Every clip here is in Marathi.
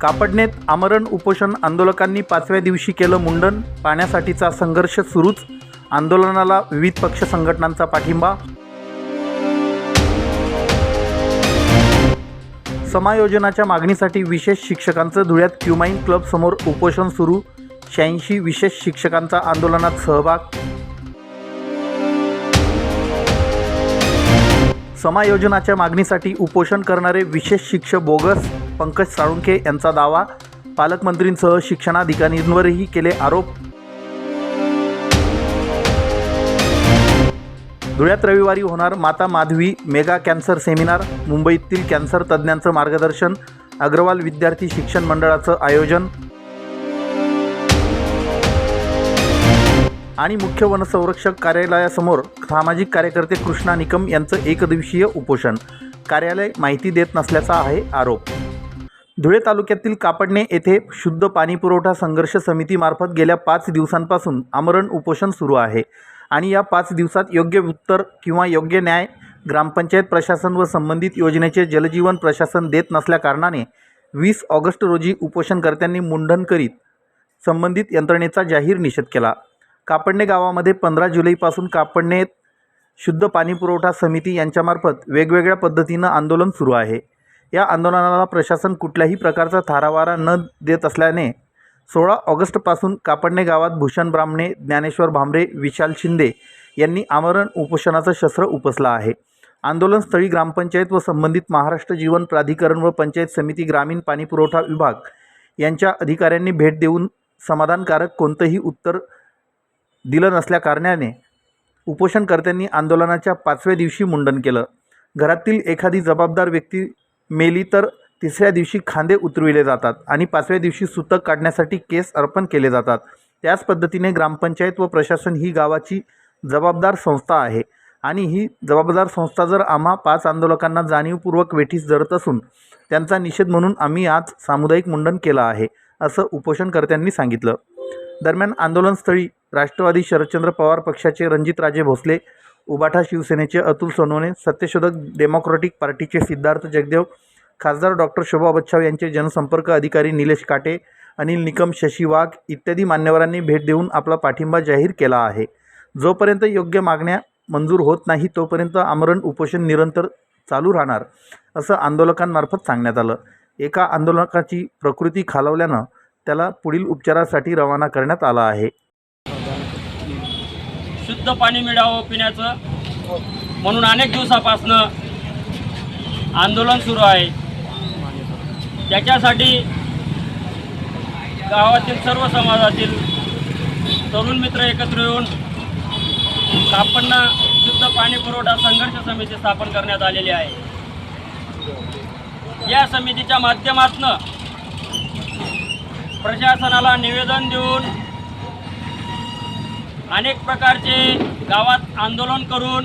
कापडनेत आमरण उपोषण आंदोलकांनी पाचव्या दिवशी केलं मुंडन. पाण्यासाठीचा संघर्ष सुरूच. आंदोलनाला विविध पक्ष संघटनांचा पाठिंबा. समायोजनाच्या मागणीसाठी विशेष शिक्षकांचं धुळ्यात क्युमाईन क्लब समोर उपोषण सुरू. शहाऐंशी विशेष शिक्षकांचा आंदोलनात सहभाग. समायोजनाच्या मागणीसाठी उपोषण करणारे विशेष शिक्षक बोगस पंकज साळुंखे यांचा दावा. पालकमंत्रींसह शिक्षणाधिकाऱ्यांवरही केले आरोप. धुळ्यात रविवारी होणार Mata Madhavi mega cancer seminar. मुंबईतील कॅन्सर तज्ज्ञांचं मार्गदर्शन. अग्रवाल विद्यार्थी शिक्षण मंडळाचं आयोजन. आणि मुख्य वनसंरक्षक कार्यालयासमोर सामाजिक कार्यकर्ते कृष्णा निकम यांचं एकदिवसीय उपोषण. कार्यालय माहिती देत नसल्याचा आहे आरोप. धुळे तालुक्यातील कापडणे येथे शुद्ध पाणीपुरवठा संघर्ष समितीमार्फत गेल्या पाच दिवसांपासून आमरण उपोषण सुरू आहे आणि या पाच दिवसात योग्य उत्तर किंवा योग्य न्याय ग्रामपंचायत प्रशासन व संबंधित योजनेचे जलजीवन प्रशासन देत नसल्याकारणाने वीस ऑगस्ट रोजी उपोषणकर्त्यांनी मुंडन करीत संबंधित यंत्रणेचा जाहीर निषेध केला. कापडणे गावामध्ये पंधरा जुलैपासून कापडणे शुद्ध पाणीपुरवठा समिती यांच्यामार्फत वेगवेगळ्या पद्धतीनं आंदोलन सुरू आहे. या आंदोलनाला प्रशासन कुठल्याही प्रकारचा थारावारा न देत असल्याने सोळा ऑगस्टपासून कापडणे गावात भूषण ब्राह्मणे ज्ञानेश्वर भांबरे विशाल शिंदे यांनी आमरण उपोषणाचं शस्त्र उपसलं आहे. आंदोलनस्थळी ग्रामपंचायत व संबंधित महाराष्ट्र जीवन प्राधिकरण व पंचायत समिती ग्रामीण पाणीपुरवठा विभाग यांच्या अधिकाऱ्यांनी भेट देऊन समाधानकारक कोणतंही उत्तर दिलं नसल्याकारणाने उपोषणकर्त्यांनी आंदोलनाच्या पाचव्या दिवशी मुंडन केलं. घरातील एखादी जबाबदार व्यक्ती मेली तर तिसऱ्या दिवशी खांदे उतरविले जातात आणि पाचव्या दिवशी सुतक काढण्यासाठी केस अर्पण केले जातात. त्याच पद्धतीने ग्रामपंचायत व प्रशासन ही गावाची जबाबदार संस्था आहे आणि ही जबाबदार संस्था जर आम्हा पाच आंदोलकांना जाणीवपूर्वक वेठीस धरत असून त्यांचा निषेध म्हणून आम्ही आज सामुदायिक मुंडन केलं आहे असं उपोषणकर्त्यांनी सांगितलं. दरम्यान आंदोलनस्थळी राष्ट्रवादी शरदचंद्र पवार पक्षाचे रणजितराजे भोसले उबाठा शिवसेनेचे अतुल सोनवणे सत्यशोधक डेमोक्रॅटिक पार्टीचे सिद्धार्थ जगदेव खासदार डॉक्टर शोभा बच्छाव यांचे जनसंपर्क अधिकारी निलेश काटे अनिल निकम शशी वाघ इत्यादी मान्यवरांनी भेट देऊन आपला पाठिंबा जाहीर केला आहे. जोपर्यंत योग्य मागण्या मंजूर होत नाही तोपर्यंत आमरण उपोषण निरंतर चालू राहणार असं आंदोलकांमार्फत सांगण्यात आलं. एका आंदोलकाची प्रकृती खालावल्यानं त्याला पुढील उपचारासाठी रवाना करण्यात आला आहे. शुद्ध पाणी मिळावं पिण्याचं. म्हणून अनेक दिवसापासनं आंदोलन सुरू आहे. त्याच्यासाठी गावातील सर्व समाजातील तरुण मित्र एकत्र येऊन कापडना शुद्ध पाणी पुरवठा संघर्ष समिती स्थापन करण्यात आलेली आहे. या समितीच्या माध्यमातून प्रशासनाला निवेदन देऊन अनेक प्रकारचे गावात आंदोलन करून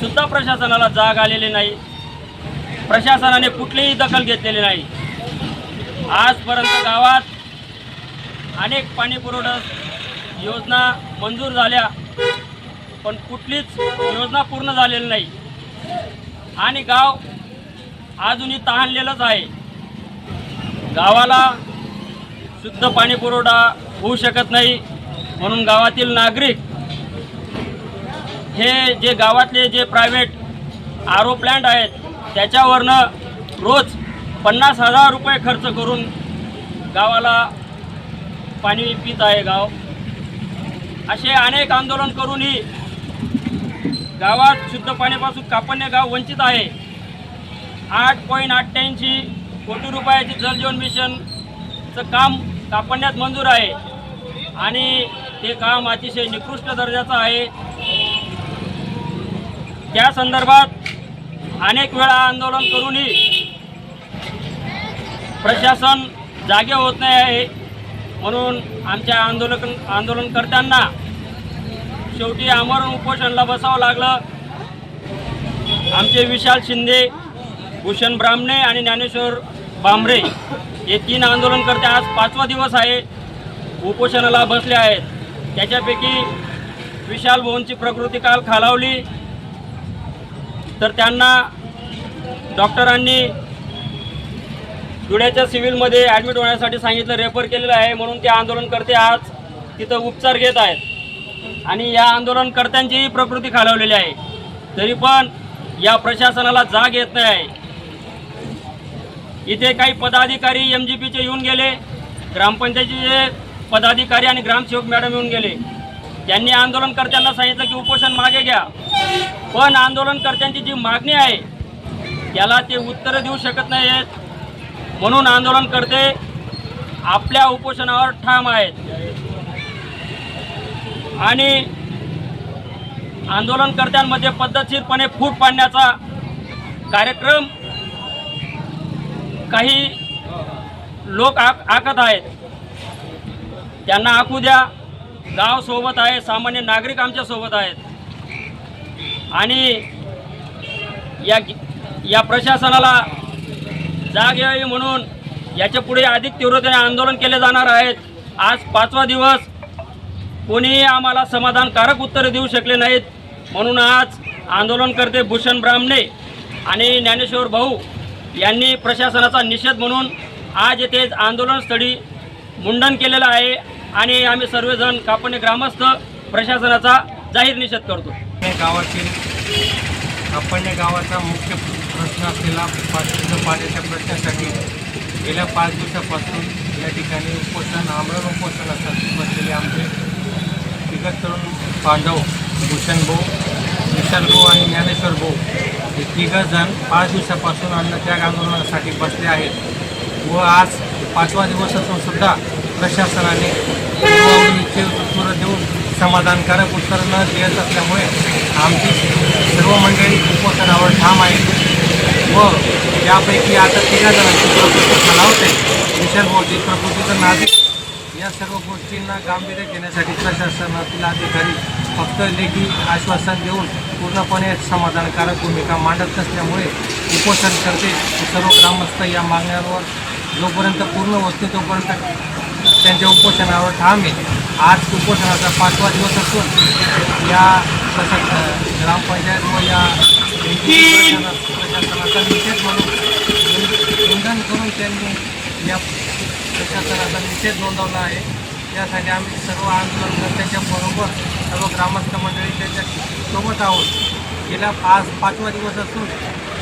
सुद्धा प्रशासनाला जाग आलेली नाही. प्रशासनाने कुठलीही दखल घेतलेली नाही. आजपर्यंत गावात अनेक पाणी पुरवठा योजना मंजूर झाल्या पण कुठलीच योजना पूर्ण झालेली नाही. आणि गाव अजूनही तहानलेलंच आहे. गावाला शुद्ध पाणी पुरवठा होऊ शकत नाही. म्हणून गावातील नागरिक हे जे गावातले जे प्रायव्हेट आरो प्लॅन्ट आहेत त्याच्यावरनं रोज पन्नास हजार रुपये खर्च करून गावाला पाणी पित आहे गाव. असे अनेक आंदोलन करूनही गावात शुद्ध पाण्यापासून कापण्य गाव वंचित आहे. आठ पॉईंट अठ्ठ्याऐंशी कोटी रुपयाचे जलजीवन मिशनचं काम कापण्यात मंजूर आहे. आणि ते काम अतिशय निकृष्ट दर्जाचं आहे. त्या संदर्भात अनेक वेळा आंदोलन करूनही प्रशासन जागे होत नाही आहे. म्हणून आमच्या आंदोलक आंदोलनकर्त्यांना शेवटी आमरण उपोषणला बसावं लागलं. आमचे विशाल शिंदे भूषण ब्राह्मणे आणि ज्ञानेश्वर बांबरे हे तीन आंदोलनकर्ते आज पाचवा दिवस आहे. उपोषणाला बसले आहेत. त्याच्यापैकी विशाल भाऊंची प्रकृती काल खालावली. तर त्यांना डॉक्टरांनी धुळ्याच्या सिव्हिलमध्ये ॲडमिट होण्यासाठी सांगितलं रेफर केलेलं आहे. म्हणून ते आंदोलनकर्ते आज. तिथं उपचार घेत आहेत. आणि या आंदोलनकर्त्यांचीही प्रकृती खालावलेली आहे. तरी पण या प्रशासनाला जाग येत नाही. आहे इथे काही पदाधिकारी एम जी पीचे येऊन गेले. ग्रामपंचायतीचे पदाधिकारी आणि ग्रामसेवक मॅडम येऊन गेले. त्यांनी आंदोलनकर्त्यांना सांगितलं की उपोषण मागे घ्या. पण आंदोलनकर्त्यांची जी मागणी आहे त्याला ते उत्तरं देऊ शकत नाहीत म्हणून आंदोलनकर्ते आपल्या उपोषणावर ठाम आहेत. आणि आंदोलनकर्त्यांमध्ये पद्धतशीरपणे फूट पाडण्याचा कार्यक्रम काही लोक आक आखत आहेत. त्यांना आखू द्या. गाव सोबत आहे सामान्य नागरिक आमच्यासोबत आहेत. आणि या या प्रशासनाला जाग यावी म्हणून याच्यापुढे अधिक तीव्रतेने आंदोलन केले जाणार आहेत. आज पाचवा दिवस. कोणीही आम्हाला समाधानकारक उत्तरे देऊ शकले नाहीत. म्हणून आज आंदोलनकर्ते भूषण ब्राह्मणे आणि ज्ञानेश्वर भाऊ यांनी प्रशासनाचा निषेध म्हणून आज येथे आंदोलनस्थळी मुंडन केलेलं आहे. आणि आम्ही सर्वजण कापणे ग्रामस्थ प्रशासनाचा जाहीर निषेध करतो. या गावातील आपण गावाचा मुख्य प्रश्न असलेला पाण्याच्या पाण्याच्या प्रश्नासाठी गेल्या पाच दिवसापासून या ठिकाणी उपोषण आमरण असतात. बसलेले आमचे तिघत तरुण पांडव भूषण भाऊ विशाल भाऊ आणि ज्ञानेश्वर भाऊ. हे तिघं जण पाच दिवसापासून अन्नत्याग आंदोलनासाठी बसले आहेत. व आज पाचवा दिवस असून सुद्धा प्रशासनाने उत्तरं देऊन समाधानकारक उत्तर न देत असल्यामुळे आमची सर्व मंडळी उपोषणावर ठाम आहेत. व यापैकी आता तिघा जणांची प्रकृती खालावते. विशाल भाऊची प्रकृती तर या सर्व गोष्टींना गांभीर्य घेण्यासाठी प्रशासनातील अधिकारी फक्त लेखी आश्वासन देऊन पूर्णपणे समाधानकारक भूमिका मांडत नसल्यामुळे उपोषण करते सर्व ग्रामस्थ या मागण्यांवर जोपर्यंत पूर्ण होत तोपर्यंत त्यांच्या उपोषणावर ठाम आहे. आज उपोषणाचा पाचवा दिवस असून या प्रशा ग्रामपंचायत व या प्रशासना- प्रशासनाचा निषेध म्हणून निंदन करून त्यांनी या प्रशासनाचा निषेध नोंदवला आहे. यासाठी आम्ही सर्व आंदोलनकर्त्यांच्या बरोबर सर्व ग्रामस्थ मंडळी त्यांच्यासोबत आहोत. गेल्या आज पाचवा दिवस असून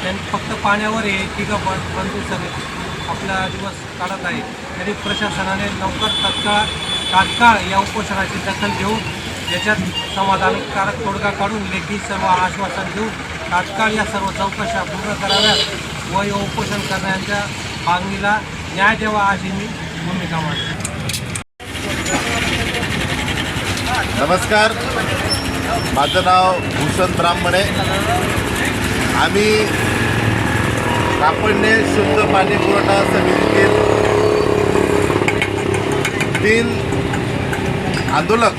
त्यांनी फक्त पाण्यावर हे तिघं बन बंधू सगळे आपला दिवस काढत आहे. तरी प्रशासनाने लवकर तत्काळ तात्काळ या उपोषणाची दखल घेऊन याच्यात समाधानकारक तोडगा काढून लेखी सर्व आश्वासन देऊन तात्काळ या सर्व चौकशा पूर्ण कराव्यात व या उपोषण करण्याच्या मागणीला न्याय द्यावा अशी मी भूमिका मांडतो. नमस्कार. माझं नाव भूषण ब्राह्मणे. आम्ही कापडणे शुद्ध पाणी पुरवठा समितीतील तीन आंदोलक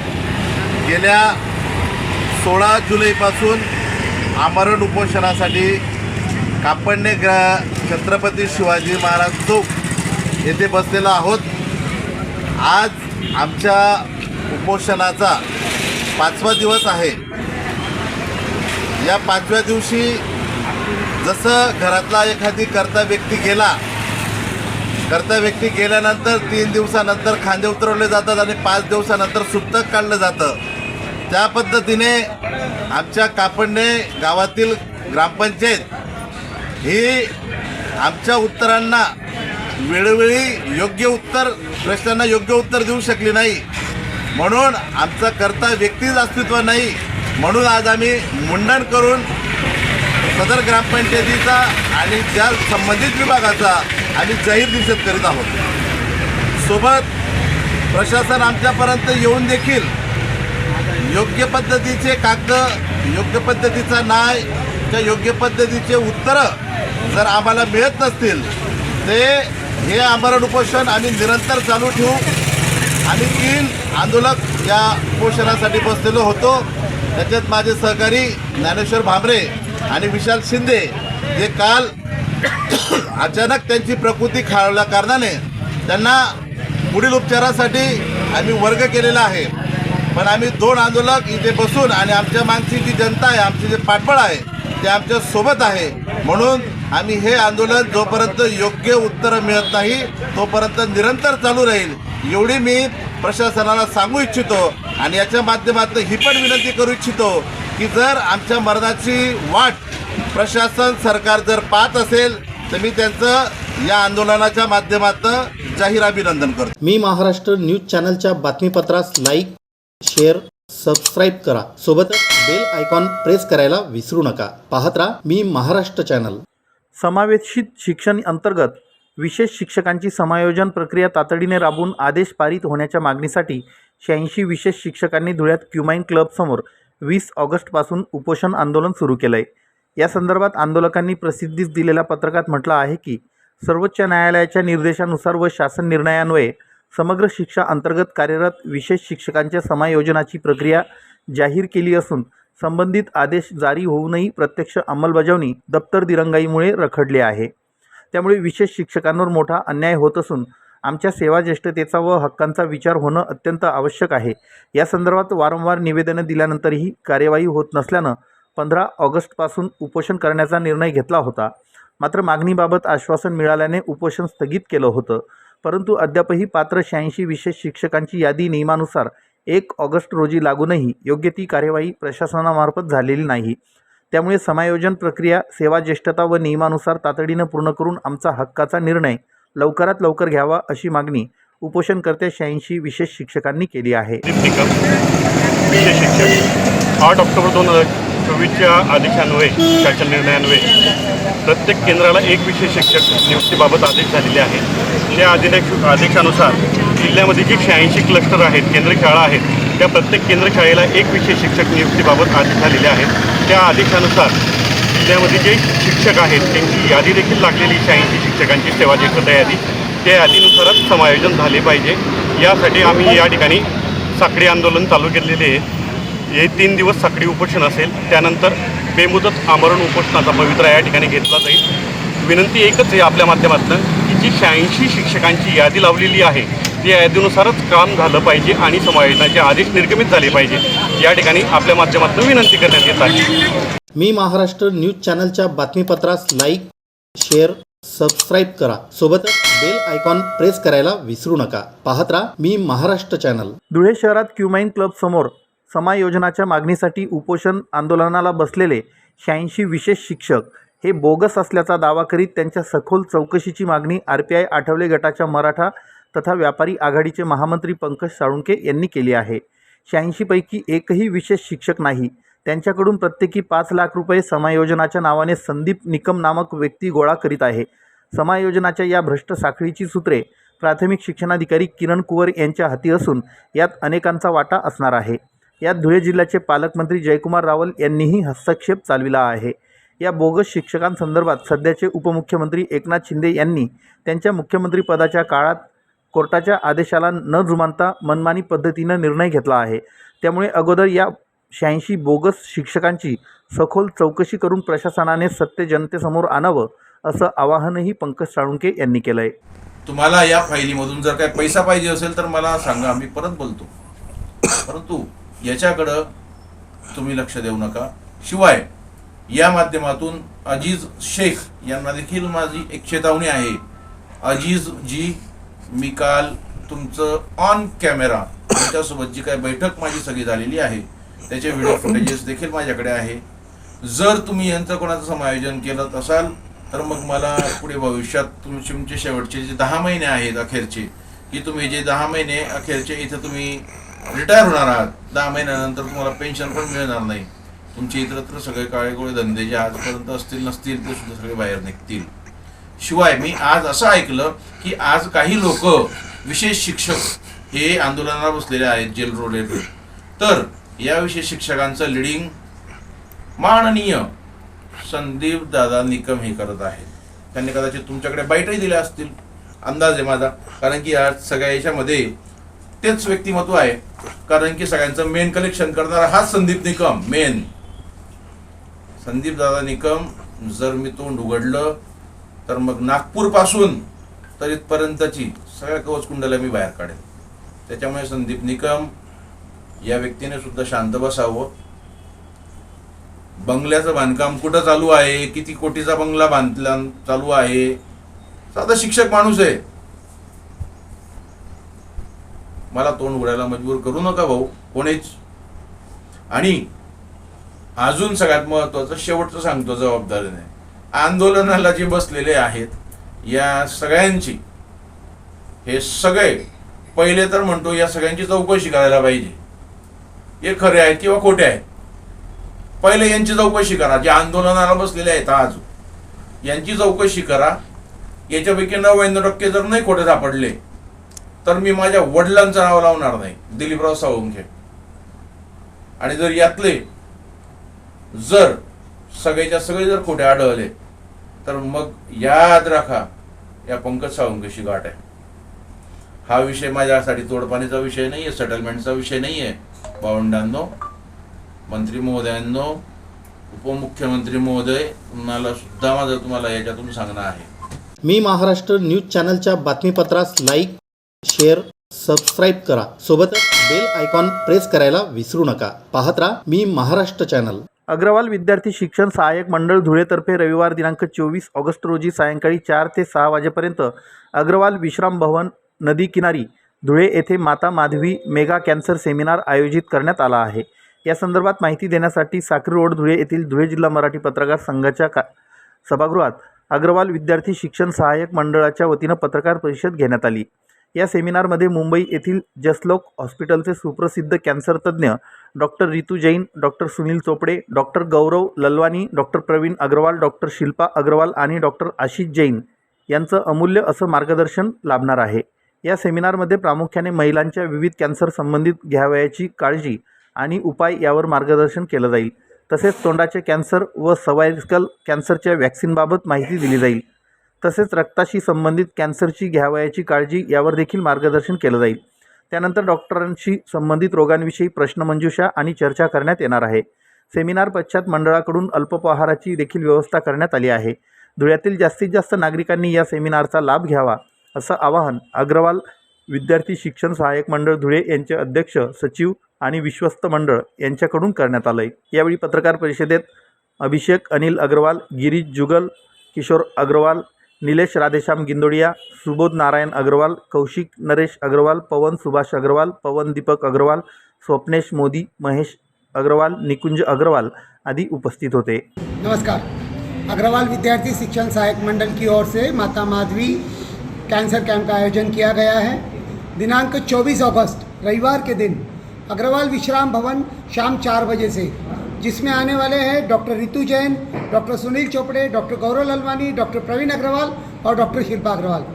गेल्या सोळा जुलैपासून आमरण उपोषणासाठी कापडणे ग्र छत्रपती शिवाजी महाराज चौक येथे बसलेला आहोत. आज आमच्या उपोषणाचा पाचवा दिवस आहे. या पाचव्या दिवशी जसं घरातला एखादी कर्ता व्यक्ती गेला कर्ता व्यक्ती गेल्यानंतर तीन दिवसानंतर खांदे उतरवले जातात आणि पाच दिवसानंतर सुप्तक काढलं जातं. त्या पद्धतीने आमच्या कापडणे गावातील ग्रामपंचायत ही आमच्या उत्तरांना वेळोवेळी योग्य उत्तर प्रश्नांना योग्य उत्तर देऊ शकली नाही. म्हणून आमचा करता व्यक्तीच अस्तित्व नाही. म्हणून आज आम्ही मुंडन करून सदर ग्रामपंचायतीचा आणि त्या संबंधित विभागाचा आम्ही जाहीर निषेध करीत आहोत. सोबत प्रशासन आमच्यापर्यंत येऊन देखील योग्य पद्धतीचे कागद योग्य पद्धतीचा न्याय त्या योग्य पद्धतीचे उत्तरं जर आम्हाला मिळत नसतील ते हे आमरण उपोषण आम्ही निरंतर चालू ठेवू. आम्ही तीन आंदोलक या उपोषणासाठी बसलेलो होतो. त्याच्यात माझे सहकारी ज्ञानेश्वर भाबरे आणि विशाल शिंदे जे काल अचानक त्यांची प्रकृती खाळल्या कारणाने त्यांना पुढील उपचारासाठी आम्ही वर्ग केलेला आहे. पण आम्ही दोन आंदोलक इथे बसून आणि आमच्या मागची जी जनता आहे आमचे जे पाठबळ आहे ते आमच्यासोबत आहे. म्हणून आम्ही हे आंदोलन जोपर्यंत योग्य उत्तरं मिळत नाही तोपर्यंत निरंतर चालू राहील. एवढी मी प्रशासनाला सांगू इच्छितो आणि याच्या माध्यमातून ही पण विनंती करू इच्छितो की जर आमच्या मरणाची वाट प्रशासन सरकार जर पाहत असेल तर मी त्यांचं या आंदोलनाच्या माध्यमातून जाहीर अभिनंदन करतो. मी महाराष्ट्र न्यूज चॅनलच्या बातमीपत्रास लाईक शेअर सबस्क्राईब करा. सोबतच बेल आयकॉन प्रेस करायला विसरू नका. पाहत राहा मी महाराष्ट्र चॅनल. समावेशित शिक्षण अंतर्गत विशेष शिक्षकांची समायोजन प्रक्रिया तातडीने राबवून आदेश पारित होण्याच्या मागणीसाठी शहाऐंशी विशेष शिक्षकांनी धुळ्यात क्युमाइन क्लबसमोर वीस ऑगस्टपासून उपोषण आंदोलन सुरू केलं आहे या संदर्भात आंदोलकांनी प्रसिद्धीस दिलेल्या पत्रकात म्हटलं आहे की सर्वोच्च न्यायालयाच्या निर्देशानुसार व शासन निर्णयान्वये समग्र शिक्षा अंतर्गत कार्यरत विशेष शिक्षकांच्या समायोजनाची प्रक्रिया जाहीर केली असून संबंधित आदेश जारी होऊनही प्रत्यक्ष अंमलबजावणी दप्तर दिरंगाईमुळे रखडली आहे. त्यामुळे विशेष शिक्षकांवर मोठा अन्याय होत असून आमच्या सेवा ज्येष्ठतेचा व हक्कांचा विचार होणं अत्यंत आवश्यक आहे. या संदर्भात वारंवार निवेदनं दिल्यानंतरही कार्यवाही होत नसल्यानं पंधरा ऑगस्टपासून उपोषण करण्याचा निर्णय घेतला होता. मात्र मागणीबाबत आश्वासन मिळाल्याने उपोषण स्थगित केलं होतं. परंतु अद्यापही पात्र शहाऐंशी विशेष शिक्षकांची यादी नियमानुसार एक ऑगस्ट रोजी लागूनही योग्य ती कार्यवाही प्रशासनामार्फत झालेली नाही. त्यामुळे समायोजन प्रक्रिया सेवा ज्येष्ठता व नियमानुसार तातडीनं पूर्ण करून आमचा हक्काचा निर्णय लवकरात लवकर घ्यावा अशी मागणी उपोषणकर्त्या शहाऐंशी विशेष शिक्षकांनी केली आहे. विशेष शिक्षक. आठ ऑक्टोबर दोन हजार चोवीसच्या आदेशान्वये शासन निर्णयान्वये प्रत्येक केंद्राला एक विशेष शिक्षक नियुक्तीबाबत आदेश झालेले आहेत. त्या आदेश आदेशानुसार जिल्ह्यामध्ये जे शहाऐंशी क्लस्टर आहेत केंद्र शाळा आहेत त्या प्रत्येक केंद्र शाळेला एक विशेष शिक्षक नियुक्तीबाबत आदेश झालेले आहेत. त्या आदेशानुसार जिल्ह्यामध्ये जे शिक्षक आहेत त्यांची यादी देखील लागलेली शहाऐंशी शिक्षकांची सेवा ज्येष्ठता यादी त्या यादीनुसारच समायोजन झाले पाहिजे. यासाठी आम्ही या ठिकाणी साखळी आंदोलन चालू केलेले आहे. हे तीन दिवस साखळी उपोषण असेल त्यानंतर बेमुदत आमरण उपोषणाचा पवित्रा या ठिकाणी घेतला जाईल. विनंती एकच आहे आपल्या माध्यमातून की जी शहाऐंशी शिक्षकांची यादी लावलेली आहे त्या यादीनुसारच काम झालं पाहिजे आणि समायोजनाचे आदेश निर्गमित झाले पाहिजे. या ठिकाणी आपल्या माध्यमातून विनंती करण्यात येत आहे. मी महाराष्ट्र न्यूज चॅनलच्या बातमीपत्रास लाईक शेअर सबस्क्राईब करा. सोबतच बेल आयकॉन प्रेस करायला विसरू नका. पाहत राहा मी महाराष्ट्र चॅनल. धुळे शहरात क्युमाइन क्लब समोर समायोजनाच्या मागणीसाठी उपोषण आंदोलनाला बसलेले शहाऐंशी विशेष शिक्षक हे बोगस असल्याचा दावा करीत त्यांच्या सखोल चौकशीची मागणी आर पी आय आठवले गटाच्या मराठा तथा व्यापारी आघाडीचे महामंत्री पंकज साळुंके यांनी केली आहे. शहाऐंशीपैकी एकही विशेष शिक्षक नाही. त्यांच्याकडून प्रत्येकी पाच लाख रुपये समायोजनाच्या नावाने संदीप निकम नामक व्यक्ती गोळा करीत आहे. समायोजनाच्या या भ्रष्ट साखळीची सूत्रे प्राथमिक शिक्षणाधिकारी किरण कुवर यांच्या हाती असून यात अनेकांचा वाटा असणार आहे. यात धुळे जिल्ह्याचे पालकमंत्री जयकुमार रावल यांनीही हस्तक्षेप चालविला आहे. या बोगस शिक्षकांसंदर्भात सध्याचे उपमुख्यमंत्री एकनाथ शिंदे यांनी त्यांच्या मुख्यमंत्रीपदाच्या काळात कोर्टाच्या आदेशाला न जुमानता मनमानी पद्धतीनं निर्णय घेतला आहे. त्यामुळे अगोदर या शहाऐंशी बोगस शिक्षकांची सखोल चौकशी करून प्रशासनाने सत्य जनतेसमोर आणावं असं आवाहनही पंकज साळुंके यांनी केलं आहे तुम्हाला या फायलीमधून जर काही पैसा पाहिजे असेल तर मला सांगा मी परत बोलतो. परंतु याच्याकडं तुम्ही लक्ष देऊ नका. शिवाय या माध्यमातून अजीज शेख यांना देखील माझी एक चेतावणी आहे. अजीज जी मी काल तुमचं ऑन कॅमेरा तुमच्यासोबत जी काही बैठक माझी सगळी झालेली आहे त्याचे व्हिडिओ फुटेजेस देखील माझ्याकडे आहे. जर तुम्ही यंत्र कोणाचं समायोजन केलं असाल तर मग मला पुढे भविष्यात तुमचे तुमचे शेवटचे जे दहा महिने आहेत अखेरचे की तुम्ही जे दहा महिने अखेरचे इथं तुम्ही रिटायर होणार आहात दहा महिन्यानंतर तुम्हाला पेन्शन पण मिळणार नाही. तुमचे इतरत्र सगळे काळेगोळे धंदे जे आजपर्यंत असतील नसतील ते सुद्धा सगळे बाहेर निघतील. शिवाय मी आज असं ऐकलं की आज काही लोक विशेष शिक्षक हे आंदोलनाला बसलेले आहेत जेल रोड येथे. तर याविषयी शिक्षकांचं लिडिंग माननीय संदीप दादा निकम हे करत आहेत. त्यांनी कदाचित तुमच्याकडे बाईटही दिल्या असतील. अंदाज आहे माझा. कारण की आज सगळ्या याच्यामध्ये तेच व्यक्तिमत्व आहे. कारण की सगळ्यांचं मेन कलेक्शन करणारा हाच संदीप निकम. मेन संदीप दादा निकम जर मी तोंड उघडलं तर मग नागपूरपासून तर इथपर्यंतची सगळ्या कवच कुंडला मी बाहेर काढेन. त्याच्यामुळे संदीप निकम या व्यक्तीने सुद्धा शांत बसावं. बंगल्याचं बांधकाम कुठं चालू आहे? किती कोटीचा बंगला बांधला चालू आहे? साधा शिक्षक माणूस आहे. मला तोंड उघडायला मजबूर करू नका भाऊ कोणीच. आणि अजून सगळ्यात महत्वाचं शेवटचं सांगतो जबाबदारीने. आंदोलनाला जे बसलेले आहेत या सगळ्यांची हे सगळे पहिले तर म्हणतो या सगळ्यांची चौकशी करायला पाहिजे. हे खरे आहेत किंवा खोटे आहेत? पहिले यांची चौकशी करा. जे आंदोलनाला बसलेले आहेत आज यांची चौकशी करा. याच्यापैकी नव्याण्णव टक्के जर नाही खोटे सापडले तर मी माझ्या वडिलांचं नाव लावणार नाही. दिलीपराव सावंखे आणि जर यातले जर सगळेच्या सगळे जर खोटे आढळले तर मग याद राखा या पंकज सावंकेशी गाठ आहे. हा विषय माझ्यासाठी तोडपाणीचा विषय नाही आहे सेटलमेंटचा विषय नाही आहे भावंडांनो मंत्री महोदयांनो उपमुख्यमंत्री महोदय तुम्हाला सुद्धा माझं तुम्हाला याच्यातून सांगणं आहे. मी महाराष्ट्र न्यूज चॅनलच्या बातमीपत्रास लाईक शेअर सबस्क्राईब करा. सोबतच बेल आयकॉन प्रेस करायला विसरू नका. पाहत राहा मी महाराष्ट्र चॅनल. अग्रवाल विद्यार्थी शिक्षण सहाय्यक मंडळ धुळेतर्फे रविवार दिनांक चोवीस ऑगस्ट रोजी सायंकाळी चार ते सहा वाजेपर्यंत अग्रवाल विश्राम भवन नदी किनारी धुळे येथे माता माधवी मेगा कॅन्सर सेमिनार आयोजित करण्यात आला आहे. या संदर्भात माहिती देण्यासाठी साक्री रोड धुळे येथील धुळे जिल्हा मराठी पत्रकार संघाच्या का सभागृहात अग्रवाल विद्यार्थी शिक्षण सहाय्यक मंडळाच्या वतीनं पत्रकार परिषद घेण्यात आली. या सेमिनारमध्ये मुंबई येथील जसलोक हॉस्पिटलचे सुप्रसिद्ध कॅन्सर तज्ज्ञ doctor Ritu Jain doctor Sunil Chopde doctor Gaurav Lalwani doctor Praveen Agrawal doctor Shilpa Agrawal आणि डॉक्टर आशिष जैन यांचं अमूल्य असं मार्गदर्शन लाभणार आहे. या सेमिनारमध्ये प्रामुख्याने महिलांच्या विविध कॅन्सर संबंधित घ्यावयाची काळजी आणि उपाय यावर मार्गदर्शन केलं जाईल. तसेच तोंडाचे कॅन्सर व सवायरिकल कॅन्सरच्या वॅक्सिनबाबत माहिती दिली जाईल. तसेच रक्ताशी संबंधित कॅन्सरची घ्यावयाची काळजी यावर देखील मार्गदर्शन केलं जाईल. त्यानंतर डॉक्टरांशी संबंधित रोगांविषयी प्रश्नमंजुषा आणि चर्चा करण्यात येणार आहे. सेमिनार पश्चात मंडळाकडून अल्पोपहाराची देखील व्यवस्था करण्यात आली आहे. धुळ्यातील जास्तीत जास्त नागरिकांनी या सेमिनारचा लाभ घ्यावा. असं आवाहन अग्रवाल विद्यार्थी शिक्षण सहाय्यक मंडळ धुळे यांचे अध्यक्ष सचिव आणि विश्वस्त मंडळ यांच्याकडून करण्यात आलं आहे यावेळी पत्रकार परिषदेत अभिषेक अनिल अग्रवाल गिरीश जुगल किशोर अग्रवाल निलेश राधेश्याम गिंदोडिया सुबोध नारायण अग्रवाल कौशिक नरेश अग्रवाल पवन सुभाष अग्रवाल पवन दीपक अग्रवाल स्वप्नेश मोदी महेश अग्रवाल निकुंज अग्रवाल आदी उपस्थित होते. नमस्कार. अग्रवाल विद्यार्थी शिक्षण सहायक मंडल की ओर से माता माधवी कैंसर कैंप का आयोजन किया गया है। दिनांक 24 अगस्त, रविवार के दिन, अग्रवाल विश्राम भवन, शाम चार बजे से, जिसमें आने वाले हैं doctor Ritu Jain, doctor Sunil Chopde, doctor Gaurav Lalwani, doctor Praveen Agrawal और डॉक्टर शिल्पा अग्रवाल।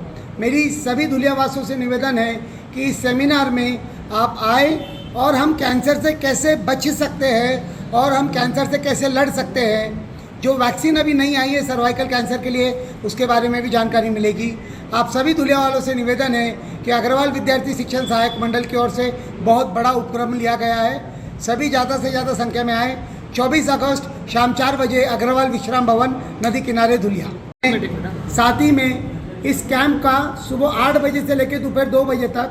मेरी सभी धुलियावासियों से निवेदन है कि इस सेमिनार में आप आए और हम कैंसर से कैसे बच सकते हैं और हम कैंसर से कैसे लड़ सकते हैं। जो वैक्सीन अभी नहीं आई है सर्वाइकल कैंसर के लिए, उसके बारे में भी जानकारी मिलेगी। आप सभी दुनिया वालों से निवेदन है कि अग्रवाल विद्यार्थी शिक्षण सहायक मंडल की ओर से बहुत बड़ा उपक्रम लिया गया है। सभी ज़्यादा से ज़्यादा संख्या में आए। 24 अगस्त शाम चार बजे अग्रवाल विश्राम भवन नदी किनारे धुलिया। साथ ही में इस कैंप का सुबह आठ बजे से लेकर दोपहर दो बजे तक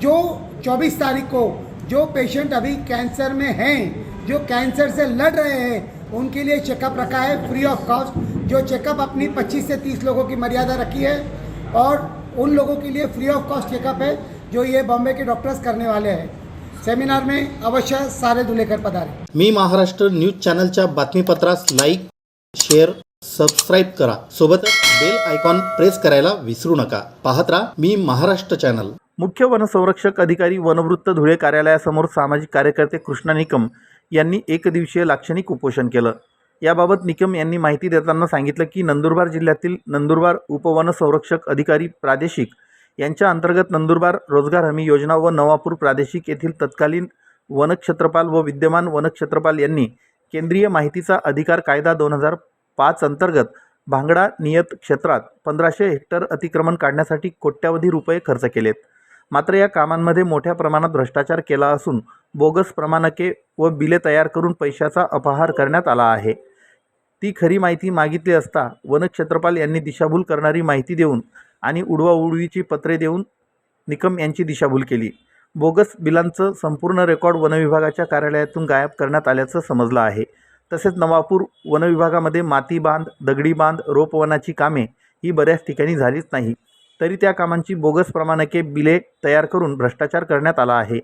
जो 24 तारीख को जो पेशेंट अभी कैंसर में हैं जो कैंसर से लड़ रहे हैं उनके लिए चेकअप रखा है फ्री ऑफ़ कॉस्ट जो चेकअप अपनी 25 से 30 लोगों की मर्यादा रखी है और उन लोगों के लिए फ्री ऑफ कॉस्ट चेकअप है जो ये बॉम्बे के डॉक्टर्स करने वाले हैं। सेमिनार में अवश्य सारे दुलेकर पधारें। मी महाराष्ट्र न्यूज चॅनलच्या बातमीपत्रास लाईक शेअर सबस्क्राईब करा. सोबतच बेल आयकॉन प्रेस करायला विसरू नका. पाहत राहा मी महाराष्ट्र चॅनल. मुख्य वनसंरक्षक अधिकारी वनवृत्त धुळे कार्यालयासमोर सामाजिक कार्यकर्ते कृष्णा निकम यांनी एकदिवसीय लाक्षणिक उपोषण केलं. याबाबत निकम यांनी माहिती देताना सांगितलं की नंदुरबार जिल्ह्यातील नंदुरबार उपवनसंरक्षक अधिकारी प्रादेशिक यांच्या अंतर्गत नंदुरबार रोजगार हमी योजना व नवापूर प्रादेशिक येथील तत्कालीन वनक्षेत्रपाल व विद्यमान वनक्षेत्रपाल यांनी केंद्रीय माहितीचा अधिकार कायदा दोन हजार पाच अंतर्गत भांगडा नियत क्षेत्रात पंधराशे हेक्टर अतिक्रमण काढण्यासाठी कोट्यावधी रुपये खर्च केलेत. मात्र या कामांमध्ये मोठ्या प्रमाणात भ्रष्टाचार केला असून बोगस प्रमाणके व बिले तयार करून पैशाचा अपहार करण्यात आला आहे. ती खरी माहिती मागितली असता वनक्षेत्रपाल यांनी दिशाभूल करणारी माहिती देऊन आणि उडवाउडवीची पत्रे देऊन निकम यांची दिशाभूल केली. बोगस बिलांचं संपूर्ण रेकॉर्ड वनविभागाच्या कार्यालयातून गायब करण्यात आल्याचं समजलं आहे. तसेच नवापूर वनविभागामध्ये माती बांध दगडी बांध रोपवनाची कामे ही बऱ्याच ठिकाणी झालीच नाही. तरी त्या कामांची बोगस प्रमाणके बिले तयार करून भ्रष्टाचार करण्यात आला आहे.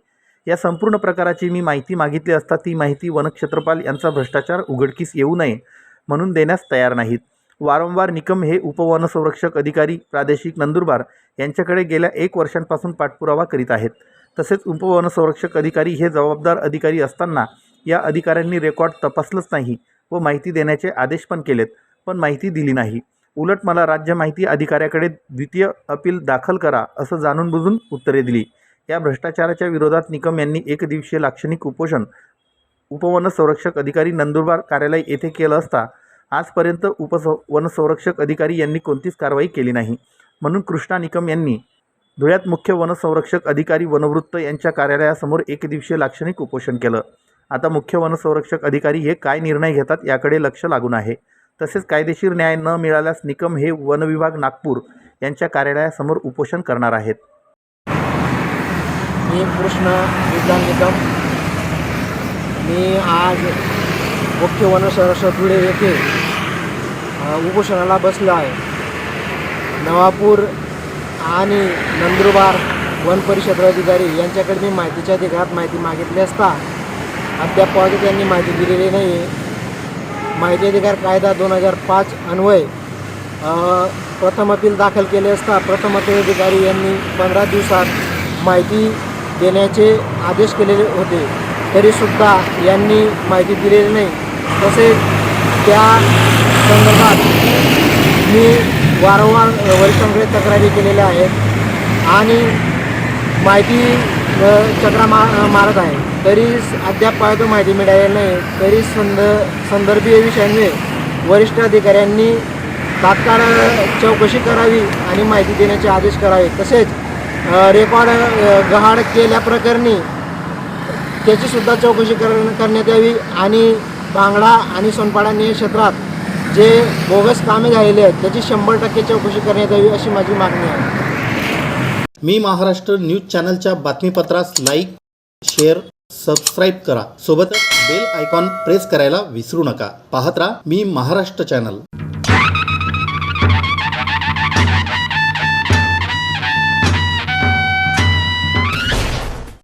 या संपूर्ण प्रकाराची मी माहिती मागितली असता ती माहिती वनक्षेत्रपाल यांचा भ्रष्टाचार उघडकीस येऊ नये म्हणून देण्यास तयार नाहीत. वारंवार निकम हे उपवनसंरक्षक अधिकारी प्रादेशिक नंदुरबार यांच्याकडे गेल्या एक वर्षांपासून पाठपुरावा करीत आहेत. तसेच उपवनसंरक्षक अधिकारी हे जबाबदार अधिकारी असताना या अधिकाऱ्यांनी रेकॉर्ड तपासलंच नाही व माहिती देण्याचे आदेश पण केलेत पण माहिती दिली नाही. उलट मला राज्य माहिती अधिकाऱ्याकडे द्वितीय अपील दाखल करा असं जाणून बुजून उत्तरे दिली. या भ्रष्टाचाराच्या विरोधात निकम यांनी एक दिवसीय लाक्षणिक उपोषण उपवन संरक्षक अधिकारी नंदुरबार कार्यालय येथे केलं असता आजपर्यंत उपस वनसंरक्षक अधिकारी यांनी कोणतीच कारवाई केली नाही. म्हणून कृष्णा निकम यांनी धुळ्यात मुख्य वनसंरक्षक अधिकारी वनवृत्त यांच्या कार्यालयासमोर एक दिवसीय लाक्षणिक उपोषण केलं. आता मुख्य वनसंरक्षक अधिकारी हे काय निर्णय घेतात याकडे लक्ष लागून आहे. तसेच कायदेशीर न्याय न मिळाल्यास निकम हे वनविभाग नागपूर यांच्या कार्यालयासमोर उपोषण करणार आहेत. मी कृष्ण विद्वान निकम मी आज मुख्य वनसंरक्षक सतुडे येथे उपोषणाला बसलो आहे. नवापूर आणि नंदुरबार वन परिषद अधिकारी यांच्याकडे मी माहितीच्या अधिकारात माहिती मागितली असता अद्याप त्यांनी माहिती दिलेली नाही माहिती अधिकार कायदा दोन हजार पाच अन्वय प्रथम अपील दाखल केले असता प्रथम अपील अधिकारी यांनी पंधरा दिवसात माहिती देण्याचे आदेश केलेले होते. तरीसुद्धा यांनी माहिती दिलेली नाही. तसेच त्या संदर्भात मी वारंवार वरिष्ठांकडे तक्रारी केलेल्या आहेत आणि माहिती चक्रा मा मारत आहे. तरी अद्याप माहिती मिळालेली नाही. तरी संद संदर्भीय विषयांमुळे वरिष्ठ अधिकाऱ्यांनी तात्काळ चौकशी करावी आणि माहिती देण्याचे आदेश करावे. तसेच रेकॉर्ड गहाड केल्याप्रकरणी त्याचीसुद्धा चौकशी कर करण्यात यावी. आणि बांगडा आणि सोनपाडा निय क्षेत्रात जे बोगस कामे झालेली आहेत त्याची शंभर टक्के चौकशी करण्यात यावी अशी माझी मागणी आहे. मी महाराष्ट्र न्यूज चॅनलच्या बातमीपत्रास लाईक शेअर सबस्क्राईब करा. सोबतच बेल आयकॉन प्रेस करायला विसरू नका. पाहत राहा मी महाराष्ट्र चॅनल.